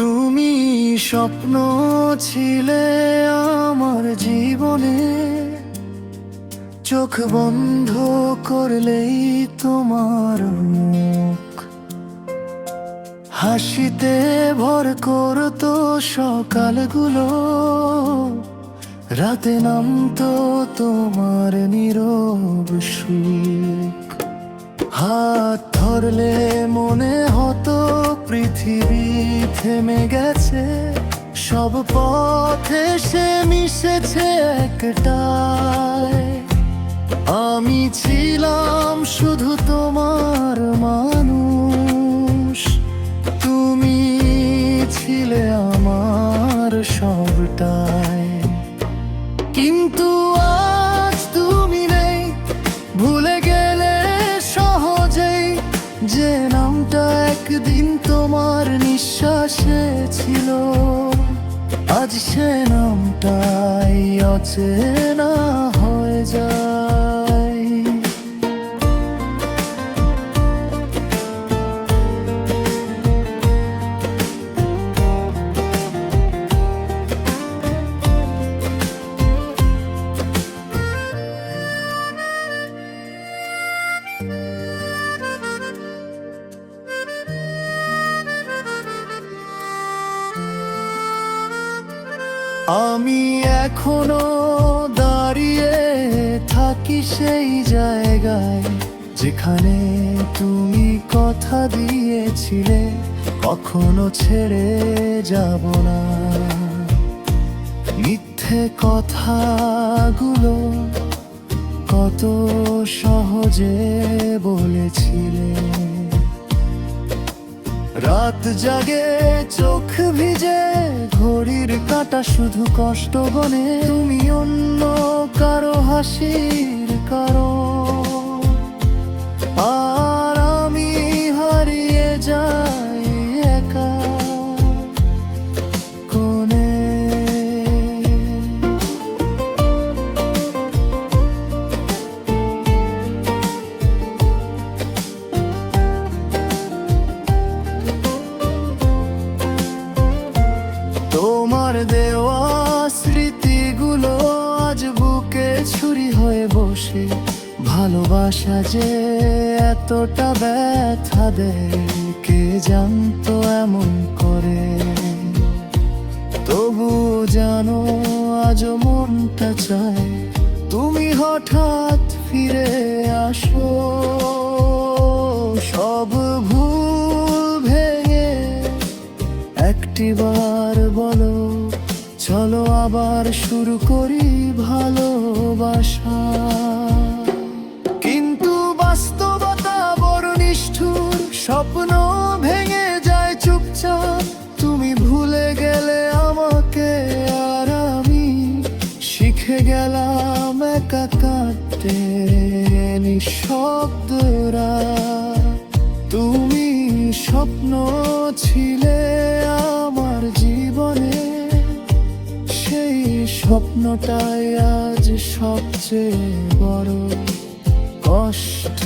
তুমি স্বপ্ন ছিলে আমার জীবনে। চোখ বন্ধ করলেই তোমার মুখ। হাসিতে ভর করতো সকালগুলো। রাতে নামতো তোমার নীরব সুখ। হাত ধরলে মনে হতো পৃথিবী থেমে গেছে, সব পথে সে মিশেছে আমি ছিলাম শুধু তোমার মানুষ, তুমি ছিলে আমার সবটাই। ছিল। আজ সে নামটাই অচেনা হয়ে যায়। আমি এখনও দাঁড়িয়ে থাকি সেই জায়গায় যেখানে তুমি কথা দিয়েছিলে, কখনো ছেড়ে যাব না। মিথ্যে কথাগুলো কত সহজে বলেছিলে। রাত জাগে চোখ ভিজে ঘড়ির কাটা শুধু কষ্ট বনে। তুমি অন্য কারও হাসির কারও আর ছুরি হয়ে বসে ভালোবাসা যে এতটা ব্যথা দেয়, কে জানতো এমন করে? তবু জানো আজ মনটা চায়, তুমি হঠাৎ ফিরে আসো। সব ভুল ভেঙে একটিবার আবার শুরু করি ভালোবাসা। কিন্তু বাস্তবতা বড় নিষ্ঠুর, স্বপ্ন ভেঙে যায় চুপচাপ। তুমি ভুলে গেলে আমাকে আর আমি শিখে গেলাম একা কাঁদতে নিঃশব্দরা। তুমি স্বপ্ন ছিলে আমার স্বপ্নটাই আজ সবচেয়ে বড় কষ্ট।